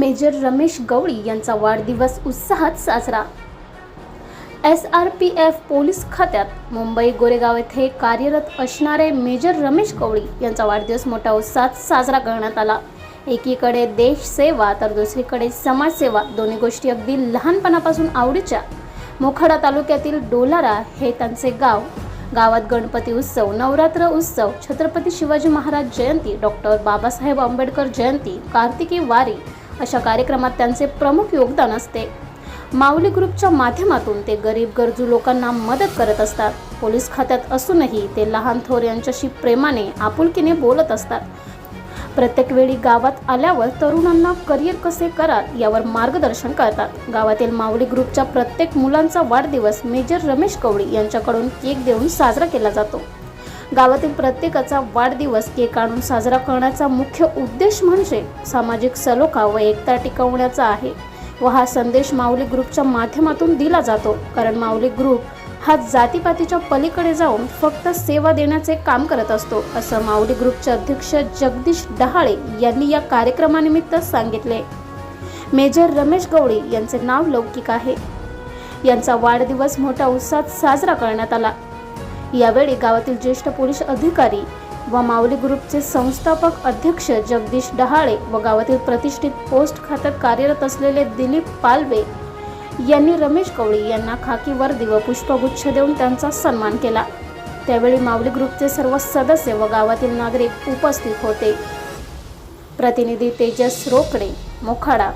Major Ramesh गवळी यांचा वाढदिवस उत्साहात साजरा. S R P F police खात्यात मुंबई गोरेगाव येथे कार्यरत असणारे मेजर रमेश गवळी यांचा वाढदिवस मोठ्या उत्साहात साजरा करण्यात आला. एकीकडे देश सेवा तर दुसरीकडे समाजसेवा दोन्ही गोष्टी अगदी लहानपणापासून आवडीच्या. मोखाडा तालुक्यातील डोलारा हे त्यांचे गाव. गावात गणपती उत्सव नवरात्र उत्सव छत्रपती शिवाजी महाराज जयंती डॉक्टर बाबासाहेब आंबेडकर जयंती कार्तिकी वारी अशा कार्यक्रमात त्यांचे प्रमुख योगदान असते. माऊली ग्रुपच्या माध्यमातून ते गरीब गरजू लोकांना मदत करत असतात. पोलीस खात्यात असूनही ते लहान थोर यांच्याशी प्रेमाने आपुलकीने बोलत असतात. प्रत्येक वेळी गावात आल्यावर तरुणांना करिअर कसे करा यावर मार्गदर्शन करतात. गावातील माऊली ग्रुपच्या प्रत्येक मुलांचा वाढदिवस मेजर रमेश कवडी यांच्याकडून केक देऊन साजरा केला जातो. गावातील प्रत्येकाचा वाढदिवस केक आणून साजरा करण्याचा मुख्य उद्देश म्हणजे सामाजिक सलोखा व एकता टिकवण्याचा आहे. व हा संदेश माऊली ग्रुपच्या माध्यमातून दिला जातो. कारण माऊली ग्रुप हा जातीपातीच्या पलीकडे जाऊन फक्त सेवा देण्याचे काम करत असतो असं माऊली ग्रुपचे अध्यक्ष जगदीश डहाळे यांनी या कार्यक्रमानिमित्त सांगितले. मेजर रमेश गवळी यांचे नाव लौकिक आहे. यांचा वाढदिवस मोठ्या उत्साहात साजरा करण्यात आला. यावेळी गावातील ज्येष्ठ पोलीस अधिकारी व माऊली ग्रुपचे संस्थापक अध्यक्ष जगदीश डहाळे व गावातील प्रतिष्ठित पोस्ट खात्यात कार्यरत असलेले दिलीप पालवे यांनी रमेश कवळी यांना खाकी वर्दी व पुष्पगुच्छ देऊन त्यांचा सन्मान केला. त्यावेळी माऊली ग्रुपचे सर्व सदस्य व गावातील नागरिक उपस्थित होते. प्रतिनिधी तेजस रोकडे मोखाडा.